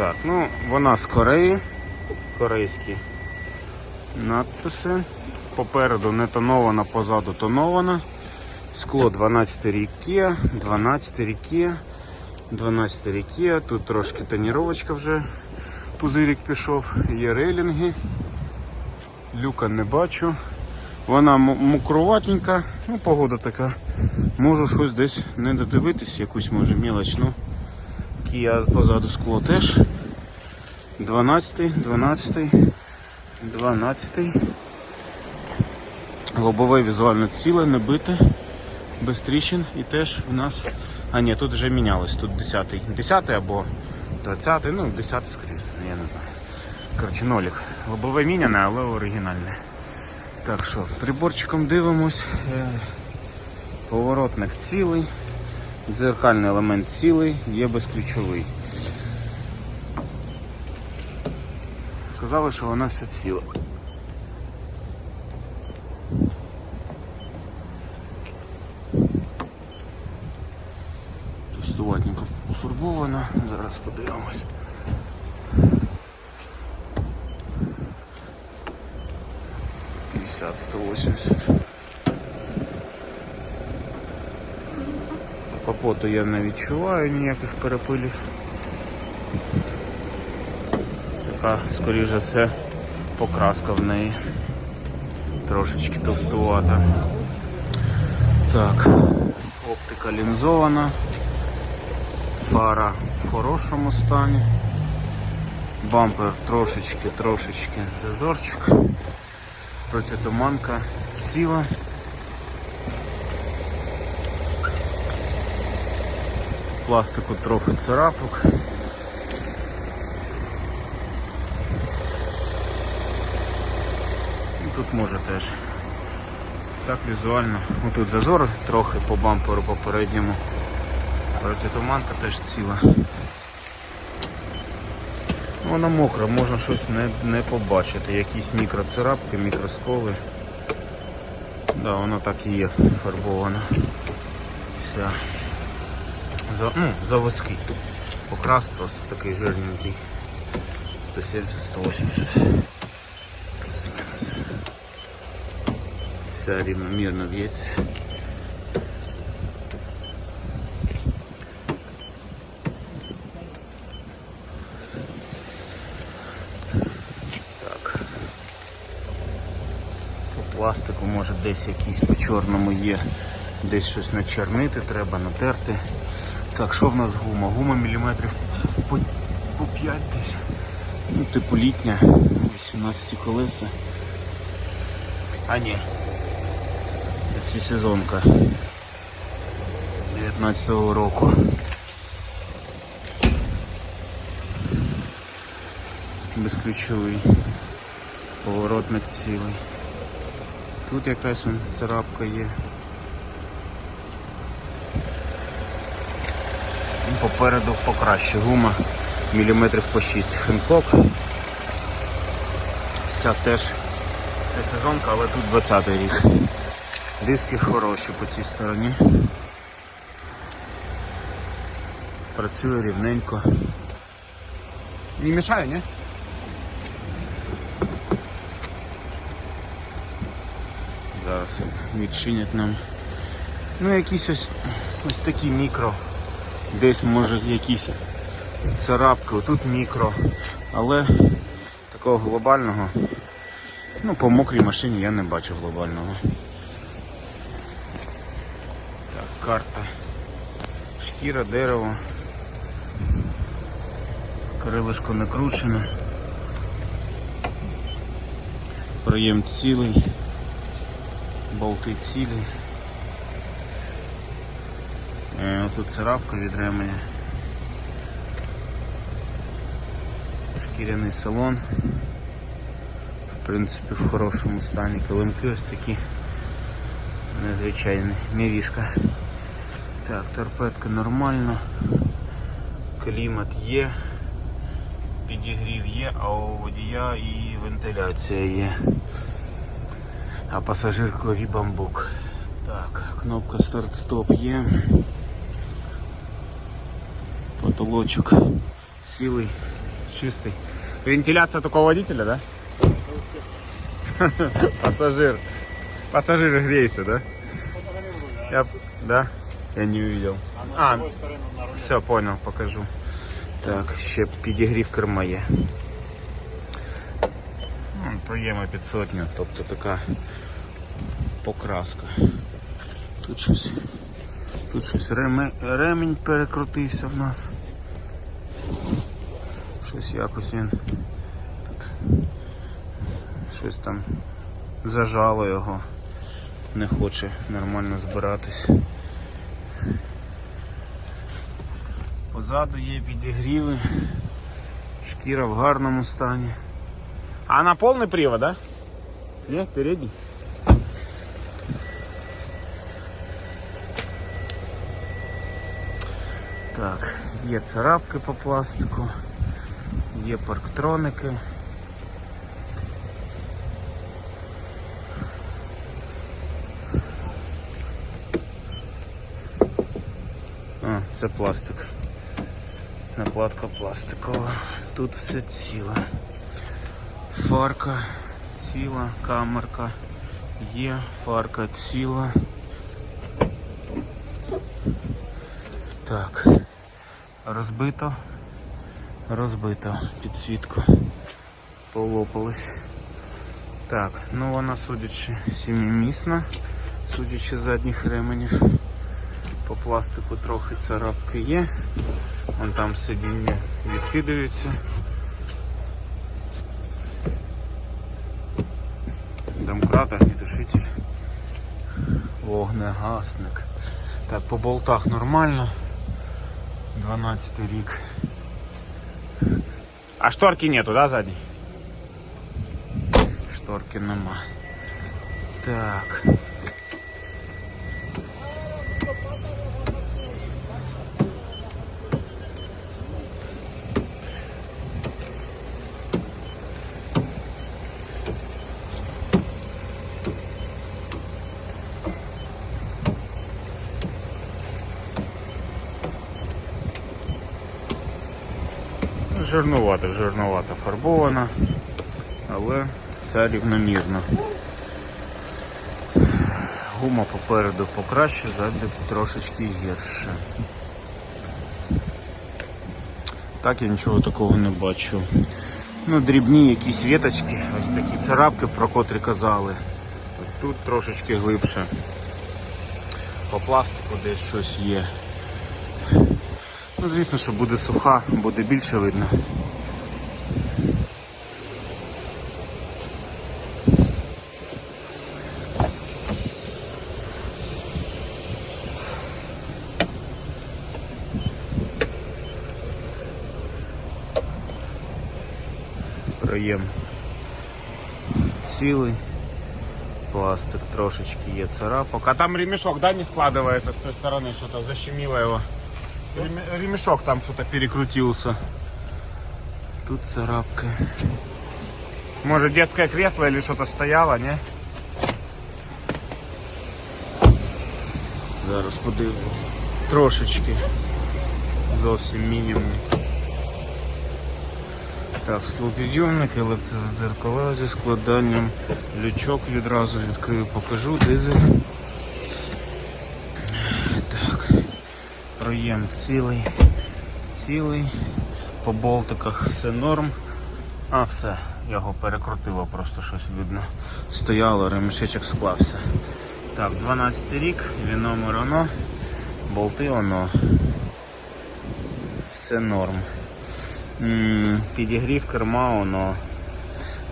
Так, ну вона з Кореї. Корейські надписи. Попереду не тонована, позаду тонована. Скло 12 рік Kia, 12 рік Kia, 12 рік Kia. Тут трошки тоніровочка вже. Пузирик пішов, є рейлінги. Люка не бачу. Вона мокруватенька, ну погода така. Можу щось десь не додивитись, якусь може мілоч. Ну, Kia позаду скло теж. 12, 12, 12. Лобове візуально ціле, не бите, без тріщин. І теж у нас. А ні, тут вже мінялось. Тут 10. 10 або 20, ну 10 скоріше, я не знаю. Коротше, нолік. Лобове міняне, але оригінальне. Так що, приборчиком дивимось. Е, Поворотник цілий. Дзеркальний елемент цілий, є безключовий. Сказали, що вона вся ціла. Тустуватненько пофарбована, зараз подивимось. Сто 180. поту я не відчуваю ніяких перепилів. Така, скоріше все, покраска в неї. Трошечки товстувата. Так, оптика лінзована, фара в хорошому стані, бампер трошечки-трошечки зазорчик, протитуманка сіла. Пластику трохи царапок. І тут може теж. Так візуально. Ну, тут зазор трохи по бамперу попередньому. Протитуманка теж ціла. Ну, Вона мокра, можна щось не, не побачити. Якісь мікроцарапки, мікросколи. Да, воно так і є фарбовано. Вся. Ну, заводський. Покрас просто такий жирненький. 170-180. Плюс-мінус. Вся рівномірно в'ється. Так. По пластику може десь якийсь по чорному є. Десь щось начернити, треба натерти. Так, що в нас гума? Гума міліметрів по, по 5 десь. Ну, типу літня, 18 колеса. А ні. Це сезонка 19-го року. Безключовий. Поворотник цілий. Тут якась царапка є. Попереду покраще гума міліметрів по 6 Хенкок. Вся теж це сезонка, але тут 20 й рік. Диски хороші по цій стороні. Працює рівненько. Не мешаю, не? Зараз відчинять нам. Ну якісь ось ось такі мікро. Десь може якісь царапки, тут мікро. Але такого глобального, ну по мокрій машині я не бачу глобального. Так, карта. Шкіра, дерево. Крилишко не кручене. Проєм цілий. Болти цілі. Е, Тут царапка від ременя. Шкіряний салон. В принципі в хорошому стані. Килимки ось такі незвичайні. Мірішка. Так, торпедка нормальна. Клімат є. Підігрів є, а у водія і вентиляція є. А пасажиркові бамбук. Так, кнопка старт-стоп є. Потолочок цілий. чистый. Вентиляция только у водителя, да? Пассажир. Пассажир греется, да? Я, да? Я не увидел. А, все, понял, покажу. Так, ще підігрів керма є. Ну, Проєма під сотню, тобто така покраска. Тут щось. Тут щось реме- ремінь перекрутився в нас. Щось якось він тут щось там зажало його. Не хоче нормально збиратись. Позаду є підігріви. Шкіра в гарному стані. А на повний привод, да? Ні, передній. Так, є царапки по пластику, є парктроники. А, це пластик. Накладка пластикова. Тут все ціле. Фарка ціла, камерка є, фарка ціла. Так. Розбито. Розбито підсвітку. Полопалась. Так, ну вона судячи сімимісна, судячи задніх ременів. По пластику трохи царапки є. Вон там сидіння відкидаються. Домкрат, огнетушитель. Вогнегасник. Так, по болтах нормально. 12 рік. А шторки нету, да, задній? Шторки нема. Так. Жирнувато, жирнувато фарбована, але все рівномірно. Гума попереду покраще, ззаду трошечки гірше. Так я нічого такого не бачу. Ну, дрібні якісь віточки, ось такі царапки, про котрі казали. Ось тут трошечки глибше. По пластику десь щось є. Ну, звісно, що буде суха, буде більше видно. Проєм цілий. Пластик трошечки є царапок. А там ремешок, да, не складывается с той стороны, что-то защемило его. Рем- Ремешок там что-то перекрутился. Тут царапка. Может детское кресло или что-то стояло, не? Зараз подивимось. Трошечки. Зовсім мінімум. Так, склопідйомник, електродзеркала зі складанням. Лючок відразу відкрию, покажу, дизель. Проєм цілий. Цілий. По болтиках все норм. А, все, його перекрутило, просто щось видно. Стояло, ремішечок склався. Так, 12 рік, він номер оно, болти оно. Все норм. Підігрів керма оно.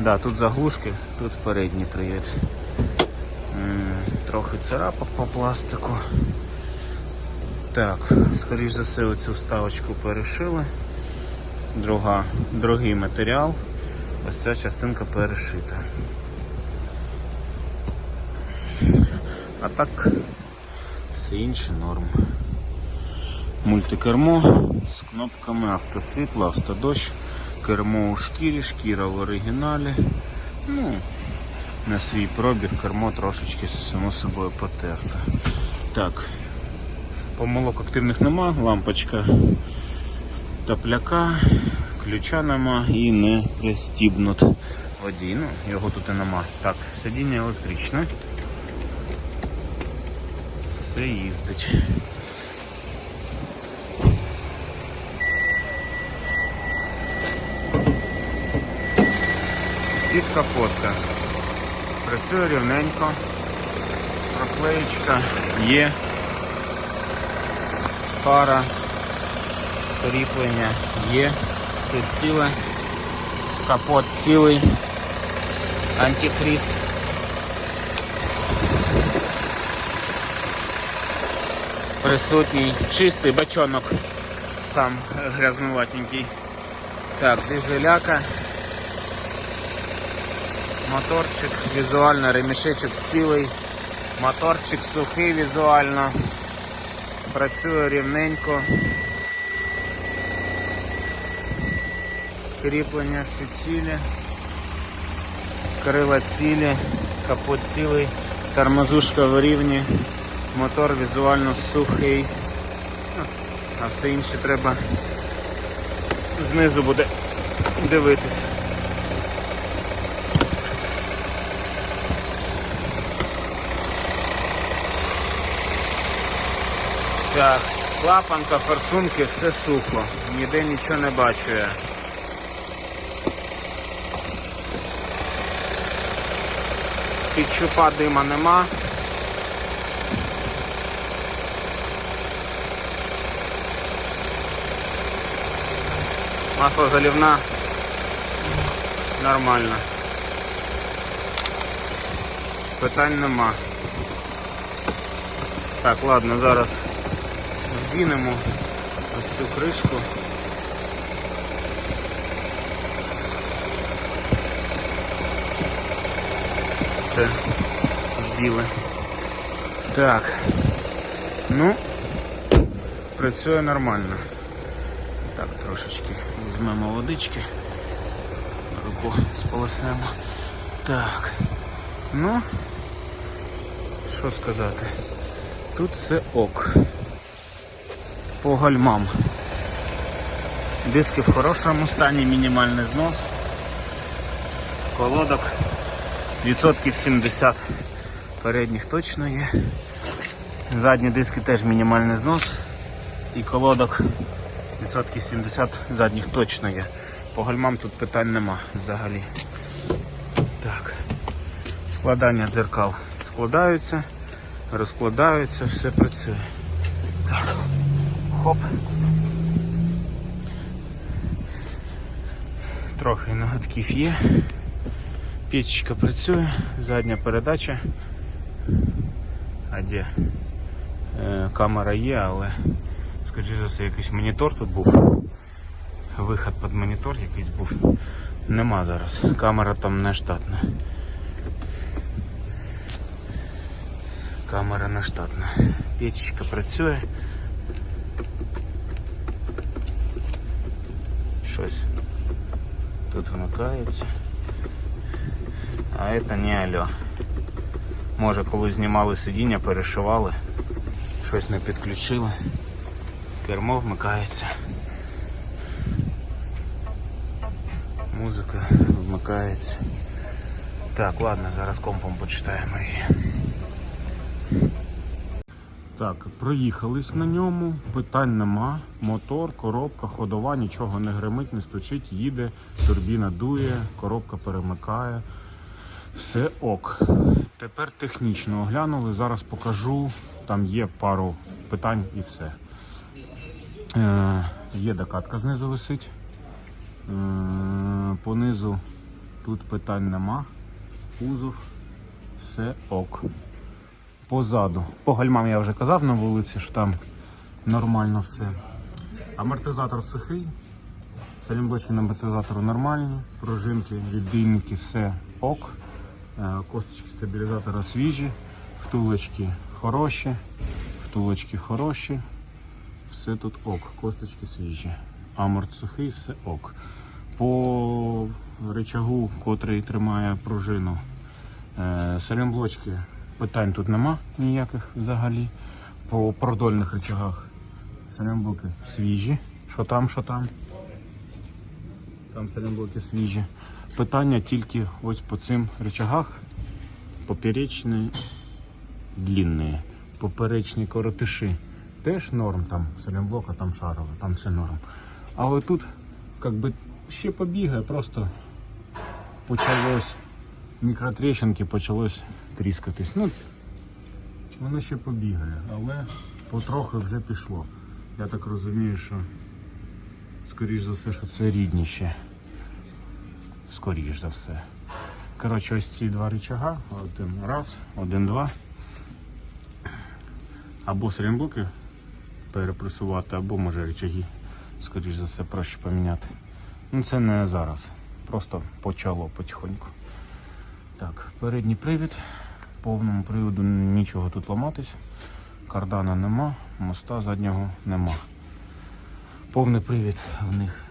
Да, тут заглушки, тут передній привід. Трохи царапок по пластику. Так, скоріш за все оцю вставочку перешили. Друга, другий матеріал. Ось ця частинка перешита. А так все інше норм. Мультикермо з кнопками автосвітло, автодощ, кермо у шкірі, шкіра в оригіналі. Ну, на свій пробіг кермо трошечки само собою потерто. Так, помилок активних нема, лампочка топляка, ключа нема і не пристібнут водій. Ну, його тут і нема. Так, сидіння електричне. Все їздить. Під капотка. Працює рівненько. Проклеєчка є. Фара. Кріплення є. Все ціле. Капот цілий. Антифриз. Присутній чистий бачонок. Сам грязнуватенький. Так, дизеляка. Моторчик візуально, ремішечок цілий. Моторчик сухий візуально. Працює рівненько. Кріплення всі цілі. Крила цілі, капот цілий, тормозушка в рівні, мотор візуально сухий. Ну, А все інше треба знизу буде дивитися. Так, клапанка, форсунки, все сухо. Ніде нічого не бачу я. Підчупа дима нема. Масло залівна. Нормально. Питань нема. Так, ладно, зараз вдінемо ось цю кришку. Все, вділи. Так. Ну, працює нормально. Так, трошечки візьмемо водички. Руку сполоснемо. Так. Ну, що сказати? Тут все ок. По гальмам. Диски в хорошому стані, мінімальний знос. Колодок відсотків 70 передніх точно є. Задні диски теж мінімальний знос. І колодок відсотків 70 задніх точно є. По гальмам тут питань нема взагалі. Так. Складання дзеркал складаються, розкладаються, все працює. Так. Хоп. Трохи нагадків є. Печечка працює, задня передача. А де? Е, камера є, але скоріше за все якийсь монітор тут був. Виход під монітор якийсь був. Нема зараз. Камера там не штатна. Камера не штатна. Печечка працює. Щось тут вмикається. А це не алло. Може коли знімали сидіння, перешивали, щось не підключили. Кермо вмикається. Музика вмикається. Так, ладно, зараз компом почитаємо її. Так, проїхались на ньому, питань нема. Мотор, коробка, ходова, нічого не гримить, не стучить, їде, турбіна дує, коробка перемикає. Все ок. Тепер технічно оглянули. Зараз покажу. Там є пару питань і все. Е, є докатка знизу висить. Е, понизу тут питань нема. Кузов, все ок. Позаду. По гальмам я вже казав на вулиці, що там нормально все. Амортизатор сухий. Салімблочки на амортизатору нормальні. Пружинки, відбійники, все ок. Е, Косточки стабілізатора свіжі, втулочки хороші, втулочки хороші. Все тут ок, косточки свіжі. Аморт сухий, все ок. По рычагу, котрий тримає пружину, е, салімблочки питань тут нема ніяких взагалі. По продольних рычагах салімблоки свіжі. Що там, що там. там салімблоки свіжі. Питання тільки ось по цим рычагах. Поперечні, длинні, поперечні коротиші. Теж норм там салімблок, а там шарове, там все норм. Але тут как би ще побігає, просто почалось мікротрещинки, почалось тріскатись. Ну, воно ще побігає, але потрохи вже пішло. Я так розумію, що скоріш за все, що це рідніше. Скоріш за все. Коротше, ось ці два рычага. Один раз, один, два. Або срімблоки перепресувати, або може рычаги, скоріш за все, проще поміняти. Ну це не зараз. Просто почало потихоньку. Так, передній привід. Повному приводу нічого тут ламатись. Кардана нема, моста заднього нема. Повний привід в них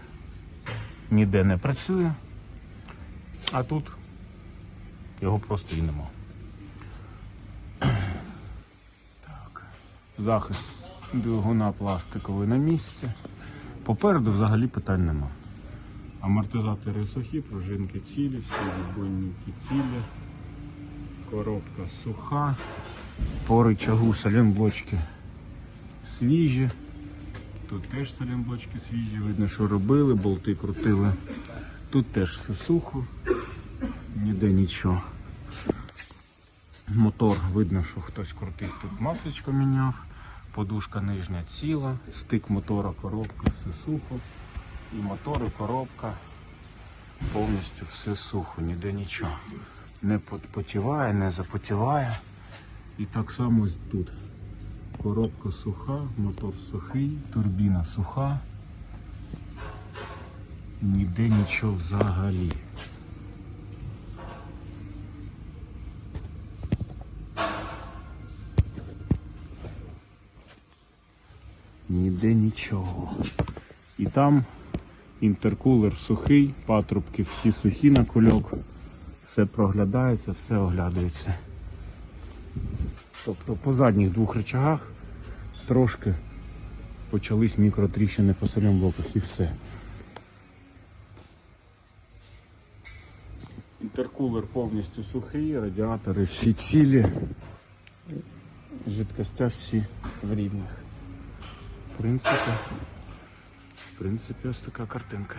ніде не працює. А тут його просто і нема. Так. Захист двигуна пластиковий на місці. Попереду взагалі питань нема. Амортизатори сухі, пружинки цілі, всі відбойники цілі. Коробка суха. По рычагу салімблочки свіжі. Тут теж салімблочки свіжі, видно, що робили, болти крутили. Тут теж все сухо, ніде нічого. Мотор, видно, що хтось крутив, тут масличко міняв, подушка нижня ціла, стик мотора, коробка, все сухо. І мотор, і коробка. Повністю все сухо, ніде нічого. Не потіває, не запотіває. І так само тут. Коробка суха, мотор сухий, турбіна суха. Ніде нічого взагалі. Ніде нічого. І там інтеркулер сухий, патрубки всі сухі на кульок. Все проглядається, все оглядається. Тобто по задніх двох рычагах трошки почались мікротріщини по самим блоках і все. Інтеркулер повністю сухий, радіатори всі цілі, жидкостя всі в рівних. В принципі, принципі, ось така картинка.